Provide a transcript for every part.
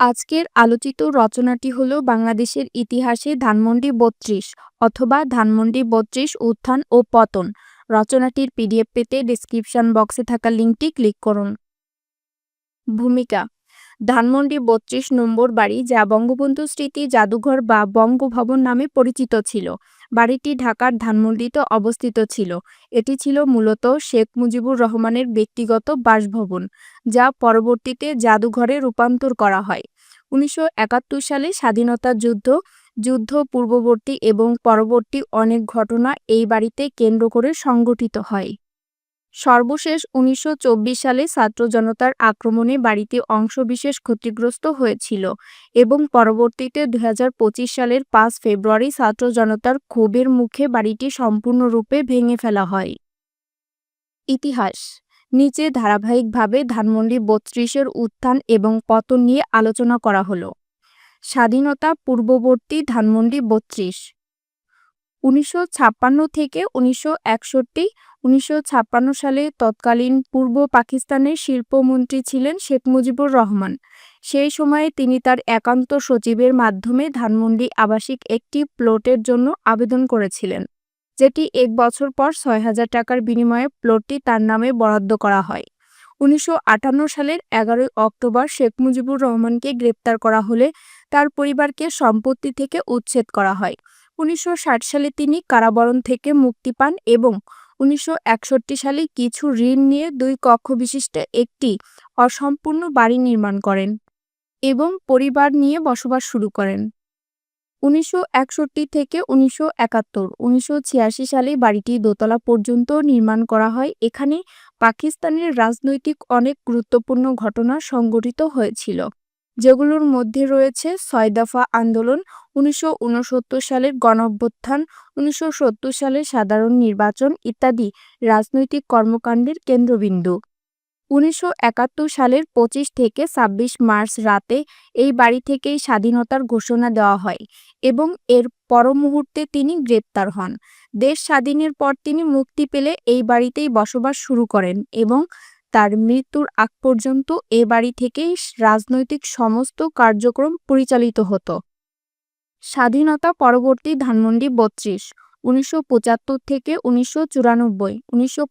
আজকের আলোচিত রচনাটি হল বাংলাদেশের ইতিহাসে ধানমন্ডি বত্রিশ অথবা ধানমন্ডি বত্রিশ উত্থান ও পতন। রচনাটির পিডিএফ পেতে ডিসক্রিপশন বক্সে থাকা লিঙ্কটি ক্লিক করুন। ভূমিকা ধানমন্ডি বত্রিশ নম্বর বাড়ি যা বঙ্গবন্ধু স্মৃতি জাদুঘর বা বঙ্গভবন নামে পরিচিত ছিল। বাড়িটি ঢাকার ধানমন্ডিতে অবস্থিত ছিল। এটি ছিল মূলত শেখ মুজিবুর রহমানের ব্যক্তিগত বাসভবন, যা পরবর্তীতে জাদুঘরে রূপান্তর করা হয়। উনিশশো একাত্তর সালে স্বাধীনতা যুদ্ধ যুদ্ধ পূর্ববর্তী এবং পরবর্তী অনেক ঘটনা এই বাড়িতে কেন্দ্র করে সংগঠিত হয়। সর্বশেষ উনিশশো চব্বিশ সালে ছাত্র জনতার আক্রমণে বাড়িটি অংশবিশেষ ক্ষতিগ্রস্ত হয়েছিল এবং পরবর্তীতে দু হাজার পঁচিশ সালের পাঁচ ফেব্রুয়ারি ছাত্র জনতার ক্ষোভের মুখে বাড়িটি সম্পূর্ণরূপে ভেঙে ফেলা হয়। ইতিহাস নিচে ধারাবাহিকভাবে ধানমন্ডি বত্রিশের উত্থান এবং পতন নিয়ে আলোচনা করা হলো। স্বাধীনতা পূর্ববর্তী ধানমন্ডি বত্রিশ উনিশশো ছাপ্পান্ন থেকে উনিশশো একষট্টি, উনিশশো সালে তৎকালীন পূর্ব পাকিস্তানের শিল্পমন্ত্রী ছিলেন শেখ মুজিবুর রহমান। সেই সময়ে তিনি তার একান্ত সচিবের মাধ্যমে ধানমন্ডি আবাসিক একটি প্লটের জন্য আবেদন করেছিলেন, যেটি এক বছর পর ছয় হাজার টাকার বিনিময়ে প্লটটি তার নামে বরাদ্দ করা হয়। উনিশশো আটান্ন সালের এগারোই অক্টোবর শেখ মুজিবুর রহমানকে গ্রেপ্তার করা হলে তার পরিবারকে সম্পত্তি থেকে উচ্ছেদ করা হয়। উনিশশো ষাট সালে তিনি কারাবরণ থেকে মুক্তি পান এবং উনিশশো একষট্টি সালে কিছু ঋণ নিয়ে দুই কক্ষ বিশিষ্ট একটি অসম্পূর্ণ বাড়ি নির্মাণ করেন এবং পরিবার নিয়ে বসবাস শুরু করেন। উনিশশো একষট্টি থেকে উনিশশো একাত্তর, উনিশশো সালে বাড়িটি দোতলা পর্যন্ত নির্মাণ করা হয়। এখানে পাকিস্তানের রাজনৈতিক অনেক গুরুত্বপূর্ণ ঘটনা সংঘটিত হয়েছিল, যেগুলোর মধ্যে রয়েছে ছয় দফা আন্দোলন উনিশশো উনসত্তর সালের গণঅভ্যুত্থান, উনিশশো সত্তর সালের সাধারণ নির্বাচন ইত্যাদি রাজনৈতিক কর্মকাণ্ডের কেন্দ্রবিন্দু। উনিশশো একাত্তর সালের পঁচিশ থেকে ২৬ মার্চ রাতে এই বাড়ি থেকেই স্বাধীনতার ঘোষণা দেওয়া হয় এবং এর পর মুহূর্তে তিনি গ্রেপ্তার হন। দেশ স্বাধীনের পর তিনি মুক্তি পেলে এই বাড়িতেই বসবাস শুরু করেন এবং তার মৃত্যুর আগ পর্যন্ত এ বাড়ি থেকেই রাজনৈতিক সমস্ত কার্যক্রম পরিচালিত হতো। স্বাধীনতা পরবর্তী ধানমন্ডি বত্রিশ, উনিশশো পঁচাত্তর থেকে উনিশশো চুরানব্বই, উনিশশো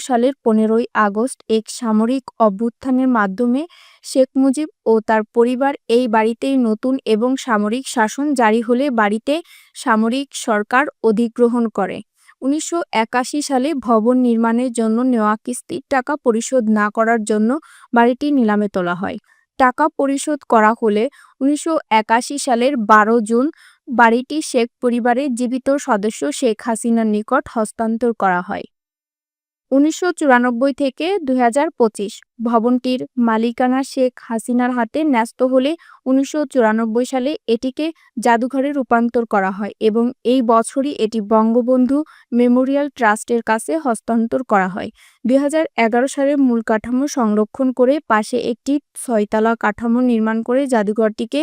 সালের পনেরোই আগস্ট এক সামরিক অভ্যুত্থানের মাধ্যমে শেখ মুজিব ও তার পরিবার এই বাড়িতেই নতুন এবং সামরিক শাসন জারি হলে বাড়িতে সামরিক সরকার অধিগ্রহণ করে। উনিশশো একাশি সালে ভবন নির্মাণের জন্য নেওয়া কিস্তির টাকা পরিশোধ না করার জন্য বাড়িটি নিলামে তোলা হয়। টাকা পরিশোধ করা হলে উনিশশো একাশি সালের বারো জুন বাড়িটি শেখ পরিবারের জীবিত সদস্য শেখ হাসিনার নিকট হস্তান্তর করা হয়। উনিশশো চুরানব্বই থেকে দুই হাজার পঁচিশ ভবনটির মালিকানা শেখ হাসিনার হাতে ন্যস্ত হলে উনিশশো চুরানব্বই সালে এটিকে জাদুঘরে রূপান্তর করা হয় এবং এই বছরই এটি বঙ্গবন্ধু মেমোরিয়াল ট্রাস্টের কাছে হস্তান্তর করা হয়। দুই সালে মূল কাঠামো সংরক্ষণ করে পাশে একটি ছয়তলা কাঠামো নির্মাণ করে জাদুঘরটিকে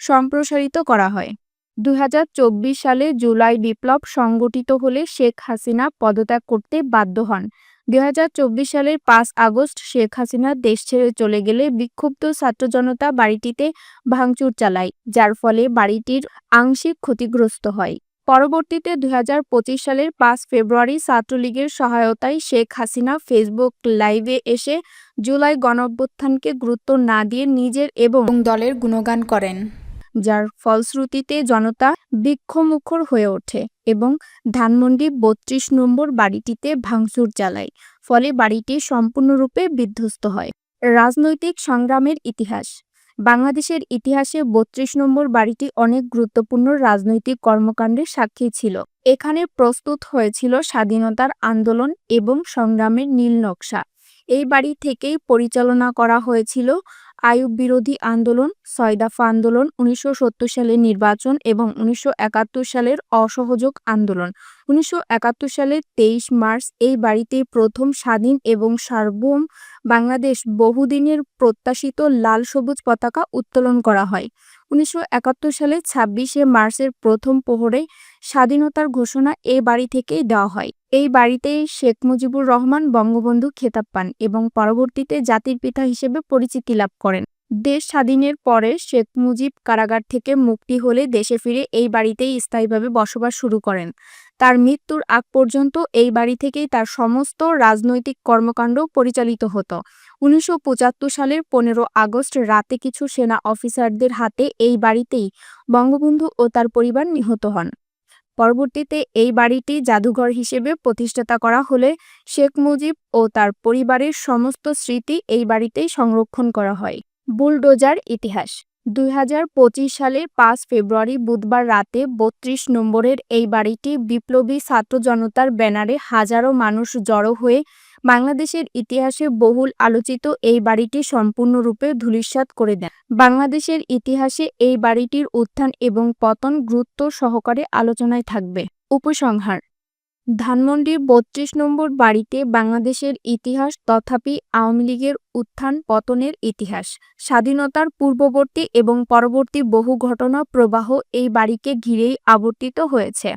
সম্প্রসারিত করা হয়। দুই হাজার চব্বিশ সালে জুলাই বিপ্লব সংগঠিত হলে শেখ হাসিনা পদত্যাগ করতে বাধ্য হন। দু হাজার চব্বিশ সালের পাঁচ আগস্ট শেখ হাসিনা দেশ ছেড়ে চলে গেলে বিক্ষুব্ধ ছাত্র জনতা বাড়িটিতে ভাঙচুর চালায়, যার ফলে বাড়িটির আংশিক ক্ষতিগ্রস্ত হয়। পরবর্তীতে দুই হাজার পঁচিশ সালের পাঁচ ফেব্রুয়ারি ছাত্রলীগের সহায়তায় শেখ হাসিনা ফেসবুক লাইভে এসে জুলাই গণঅভ্যুত্থানকে গুরুত্ব না দিয়ে নিজের এবং দলের গুণগান করেন। যার ফলশ্রুতিতে জনতা বৃক্ষমুখর হয়ে ওঠে এবং ধানমন্ডি বত্রিশ নম্বর বাড়িটিতে ভাঙচুর চালায়, ফলে বাড়িটি সম্পূর্ণরূপে বিধ্বস্ত হয়। রাজনৈতিক সংগ্রামের ইতিহাস। বাংলাদেশের ইতিহাসে বত্রিশ নম্বর বাড়িটি অনেক গুরুত্বপূর্ণ রাজনৈতিক কর্মকাণ্ডের সাক্ষী ছিল। এখানে প্রস্তুত হয়েছিল স্বাধীনতার আন্দোলন এবং সংগ্রামের নীল নকশা। এই বাড়ি থেকেই পরিচালনা করা হয়েছিল আইয়ুব বিরোধী আন্দোলন ছয় দফা আন্দোলন, উনিশশো সত্তর সালের নির্বাচন এবং উনিশশো একাত্তর সালের অসহযোগ আন্দোলন। উনিশশো একাত্তর সালের তেইশ মার্চ এই বাড়িতেই প্রথম স্বাধীন এবং সার্বভৌম বাংলাদেশ বহুদিনের প্রত্যাশিত লাল সবুজ পতাকা উত্তোলন করা হয়। উনিশশো একাত্তর সালে ছাব্বিশে মার্চের প্রথম প্রহরে স্বাধীনতার ঘোষণা এ বাড়ি থেকেই দেওয়া হয়। এই বাড়িতেই শেখ মুজিবুর রহমান বঙ্গবন্ধু খেতাব পান এবং পরবর্তীতে জাতির পিতা হিসেবে পরিচিতি লাভ করেন। দেশ স্বাধীনের পরে শেখ মুজিব কারাগার থেকে মুক্তি হলে দেশে ফিরে এই বাড়িতেই স্থায়ীভাবে বসবাস শুরু করেন। তার মৃত্যুর আগ পর্যন্ত এই বাড়ি থেকেই তার সমস্ত রাজনৈতিক কর্মকাণ্ড পরিচালিত হতো। উনিশশো পঁচাত্তর সালের পনেরো আগস্ট রাতে কিছু সেনা অফিসারদের হাতে এই বাড়িতেই বঙ্গবন্ধু ও তার পরিবার নিহত হন। পরবর্তীতে এই বাড়িটি জাদুঘর হিসেবে প্রতিষ্ঠাতা করা হলে শেখ মুজিব ও তার পরিবারের সমস্ত স্মৃতি এই বাড়িতেই সংরক্ষণ করা হয়। বুলডোজার ইতিহাস দুই হাজার পঁচিশ সালের পাঁচ ফেব্রুয়ারি বুধবার রাতে বত্রিশ নম্বরের এই বাড়িটি বিপ্লবী ছাত্র জনতার ব্যানারে হাজারো মানুষ জড়ো হয়ে বাংলাদেশের ইতিহাসে বহুল আলোচিত এই বাড়িটি সম্পূর্ণরূপে ধূলিসাৎ করে দেন বাংলাদেশের ইতিহাসে এই বাড়িটির উত্থান এবং পতন গুরুত্ব সহকারে আলোচনায় থাকবে। উপসংহার ধানমন্ডির বত্রিশ নম্বর বাড়িতে বাংলাদেশের ইতিহাস তথাপি আওয়ামী লীগের উত্থান পতনের ইতিহাস। স্বাধীনতার পূর্ববর্তী এবং পরবর্তী বহু ঘটনা প্রবাহ এই বাড়িকে ঘিরেই আবর্তিত হয়েছে।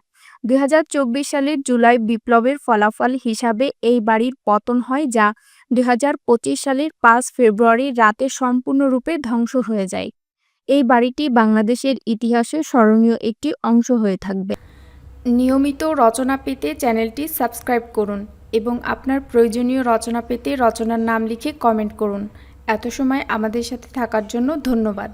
দু হাজার চব্বিশ সালের জুলাই বিপ্লবের ফলাফল হিসাবে এই বাড়ির পতন হয় যা দুই হাজার পঁচিশ সালের পাঁচ ফেব্রুয়ারি রাতে সম্পূর্ণরূপে ধ্বংস হয়ে যায়। এই বাড়িটি বাংলাদেশের ইতিহাসে স্মরণীয় একটি অংশ হয়ে থাকবে। নিয়মিত রচনা পেতে চ্যানেলটি সাবস্ক্রাইব করুন এবং আপনার প্রয়োজনীয় রচনা পেতে রচনার নাম লিখে কমেন্ট করুন। এত সময় আমাদের সাথে থাকার জন্য ধন্যবাদ।